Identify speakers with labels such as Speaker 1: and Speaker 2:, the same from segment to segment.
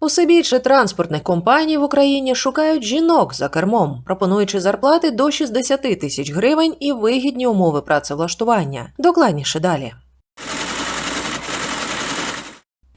Speaker 1: Усе більше транспортних компаній в Україні шукають жінок за кермом, пропонуючи зарплати до 60 тисяч гривень і вигідні умови працевлаштування. Докладніше далі.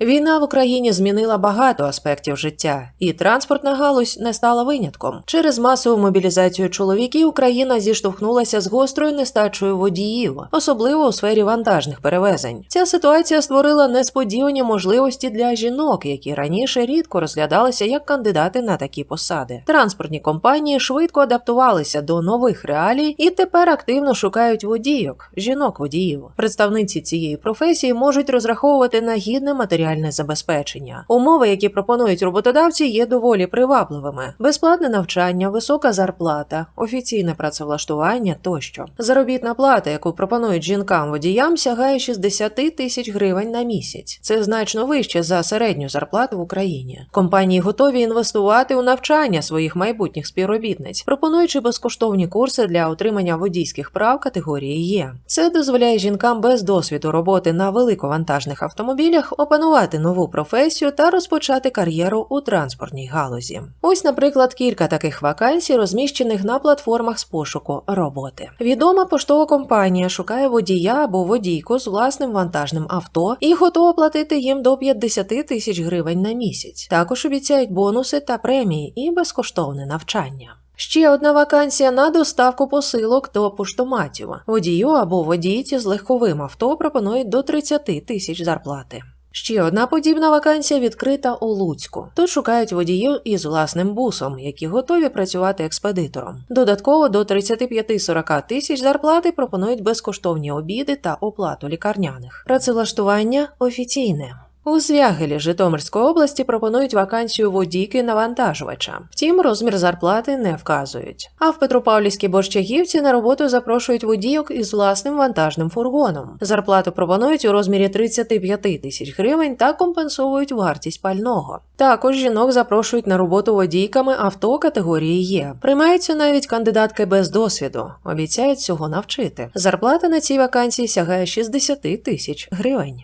Speaker 1: Війна в Україні змінила багато аспектів життя, і транспортна галузь не стала винятком. Через масову мобілізацію чоловіків Україна зіштовхнулася з гострою нестачею водіїв, особливо у сфері вантажних перевезень. Ця ситуація створила несподівані можливості для жінок, які раніше рідко розглядалися як кандидати на такі посади. Транспортні компанії швидко адаптувалися до нових реалій і тепер активно шукають водійок, жінок-водіїв. Представниці цієї професії можуть розраховувати на гідне матеріальне забезпечення. Умови, які пропонують роботодавці, є доволі привабливими: безплатне навчання, висока зарплата, офіційне працевлаштування тощо. Заробітна плата, яку пропонують жінкам-водіям, сягає 60 тисяч гривень на місяць. Це значно вище за середню зарплату в Україні. Компанії готові інвестувати у навчання своїх майбутніх співробітниць, пропонуючи безкоштовні курси для отримання водійських прав категорії Є. Це дозволяє жінкам без досвіду роботи на великовантажних автомобілях опанувати нову професію та розпочати кар'єру у транспортній галузі. Ось, наприклад, кілька таких вакансій, розміщених на платформах з пошуку роботи. Відома поштова компанія шукає водія або водійку з власним вантажним авто і готова платити їм до 50 тисяч гривень на місяць. Також обіцяють бонуси та премії і безкоштовне навчання. Ще одна вакансія на доставку посилок до поштоматів. Водію або водійці з легковим авто пропонують до 30 тисяч зарплати. Ще одна подібна вакансія відкрита у Луцьку. Тут шукають водіїв із власним бусом, які готові працювати експедитором. Додатково до 35-40 тисяч зарплати пропонують безкоштовні обіди та оплату лікарняних. Працевлаштування офіційне. У Звягелі Житомирської області пропонують вакансію водійки навантажувача. Втім, розмір зарплати не вказують. А в Петропавлівській Борщагівці на роботу запрошують водійок із власним вантажним фургоном. Зарплату пропонують у розмірі 35 тисяч гривень та компенсовують вартість пального. Також жінок запрошують на роботу водійками авто категорії Є. Приймаються навіть кандидатки без досвіду. Обіцяють цього навчити. Зарплата на цій вакансії сягає 60 тисяч гривень.